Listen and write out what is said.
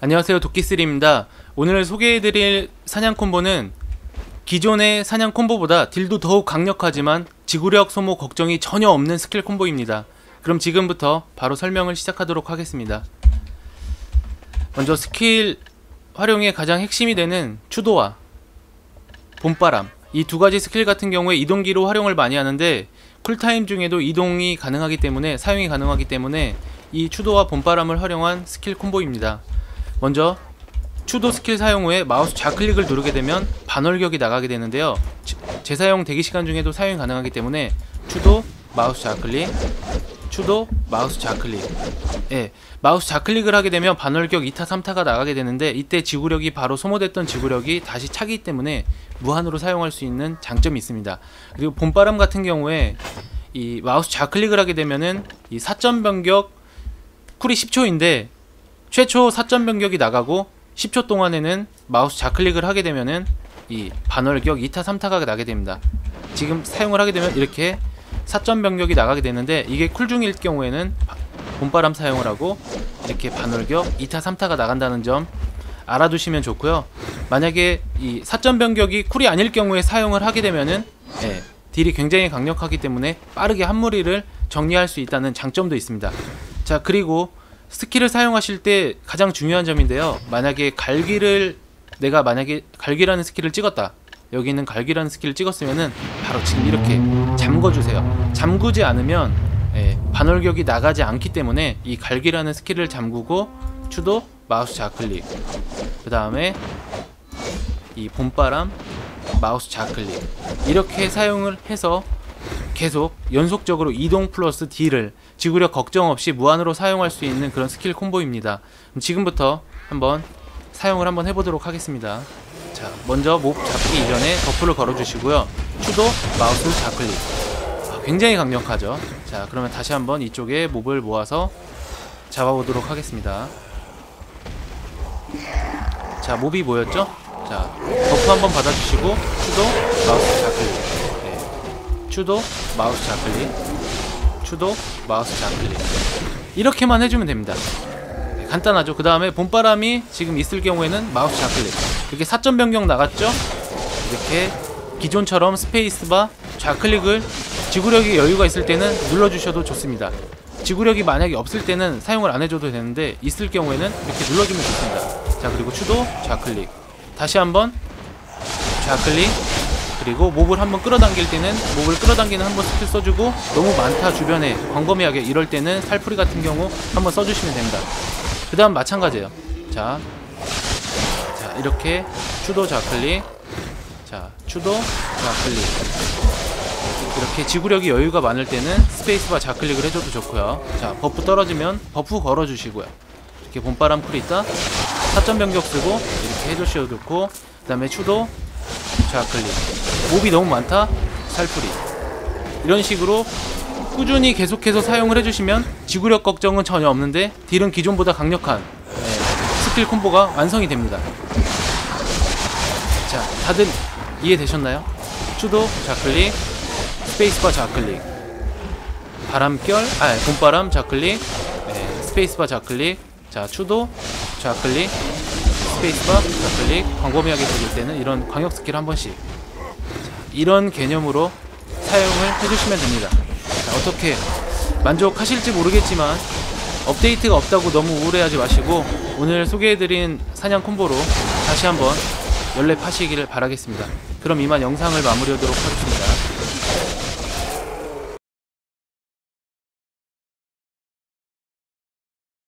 안녕하세요. 도끼쓰리입니다. 오늘 소개해드릴 사냥 콤보는 기존의 사냥 콤보보다 딜도 더욱 강력하지만 지구력 소모 걱정이 전혀 없는 스킬 콤보입니다. 그럼 지금부터 바로 설명을 시작하도록 하겠습니다. 먼저 스킬 활용의 가장 핵심이 되는 추도와 봄바람. 이 두 가지 스킬 같은 경우에 이동기로 활용을 많이 하는데 쿨타임 중에도 이동이 가능하기 때문에 사용이 가능하기 때문에 이 추도와 봄바람을 활용한 스킬 콤보입니다 먼저 추도 스킬 사용 후에 마우스 좌클릭을 누르게 되면 반월격이 나가게 되는데요. 지- 재사용 대기시간 중에도 사용이 가능하기 때문에 추도 마우스 좌클릭 추도 마우스 좌클릭. 예, 마우스 좌클릭을 하게 되면 반월격 2타 3타가 나가게 되는데 이때 지구력이 바로 소모됐던 지구력이 다시 차기 때문에 무한으로 사용할 수 있는 장점이 있습니다. 그리고 봄바람 같은 경우에 이 마우스 좌클릭을 하게 되면은 이 사점 변격 쿨이 10초인데 최초 사점 변격이 나가고 10초 동안에는 마우스 좌클릭을 하게 되면은 이 반월격 2타 3타가 나게 됩니다. 지금 사용을 하게 되면 이렇게 사점 변격이 나가게 되는데 이게 쿨 중일 경우에는 바- 봄바람 사용을 하고 이렇게 반월격 2타 3타가 나간다는 점 알아두시면 좋고요. 만약에 이 사점 변격이 쿨이 아닐 경우에 사용을 하게 되면은 예, 딜이 굉장히 강력하기 때문에 빠르게 한 무리를 정리할 수 있다는 장점도 있습니다. 자 그리고 스킬을 사용하실 때 가장 중요한 점인데요. 만약에 갈기를 내가 만약에 갈기라는 스킬을 찍었다. 여기 있는 갈기라는 스킬을 찍었으면은 바로 지금 이렇게 잠궈 주세요. 잠그지 않으면 예, 반월격이 나가지 않기 때문에 이 갈기라는 스킬을 잠그고 추도 마우스 좌클릭. 그 다음에 이 봄바람 마우스 좌클릭 이렇게 사용을 해서 계속 연속적으로 이동 플러스 딜을 지구력 걱정 없이 무한으로 사용할 수 있는 그런 스킬 콤보입니다. 지금부터 한번 사용을 한번 해보도록 하겠습니다. 자, 먼저 몹 잡기 이전에 버프를 걸어주시고요. 추도 마우스 좌클릭. 아, 굉장히 강력하죠. 자, 그러면 다시 한번 이쪽에 몹을 모아서 잡아보도록 하겠습니다. 자, 몹이 뭐였죠? 자, 버프 한번 받아주시고 추도 마우스 좌클릭. 네. 추도 마우스 좌클릭. 추도 마우스 좌클릭. 이렇게만 해주면 됩니다. 네, 간단하죠. 그 다음에 봄바람이 지금 있을 경우에는 마우스 좌클릭. 이렇게 사점 변경 나갔죠? 이렇게 기존처럼 스페이스바 좌클릭을 지구력이 여유가 있을 때는 눌러주셔도 좋습니다. 지구력이 만약에 없을 때는 사용을 안 해줘도 되는데 있을 경우에는 이렇게 눌러주면 좋습니다. 자 그리고 추도 좌클릭. 다시 한번 좌클릭 그리고 몹을 한번 끌어당길 때는 몹을 끌어당기는 한번 스킬 써주고 너무 많다 주변에 광범위하게 이럴 때는 살풀이 같은 경우 한번 써주시면 됩니다. 그 다음 마찬가지예요. 자, 자 이렇게 추도 좌클릭, 자 추도 좌클릭 이렇게 지구력이 여유가 많을 때는 스페이스바 좌클릭을 해줘도 좋고요. 자 버프 떨어지면 버프 걸어주시고요. 이렇게 봄바람 쿨 있다. 사점 변격 쓰고 이렇게 해주셔도 좋고 그 다음에 추도 좌클릭 몹이 너무 많다? 살풀이. 이런 식으로 꾸준히 계속해서 사용을 해주시면 지구력 걱정은 전혀 없는데 딜은 기존보다 강력한 네, 스킬 콤보가 완성이 됩니다. 자 다들 이해되셨나요? 추도 좌클릭 스페이스바 좌클릭. 바람결 아 봄바람 좌클릭. 네, 스페이스바 좌클릭. 자 추도 좌클릭 스페이스바 좌클릭 광범위하게 돌릴 때는 이런 광역 스킬 한 번씩. 자, 이런 개념으로 사용을 해주시면 됩니다. 자, 어떻게 만족하실지 모르겠지만 업데이트가 없다고 너무 우울해하지 마시고 오늘 소개해드린 사냥 콤보로 다시 한번 연랩하시기를 바라겠습니다. 그럼 이만 영상을 마무리하도록 하겠습니다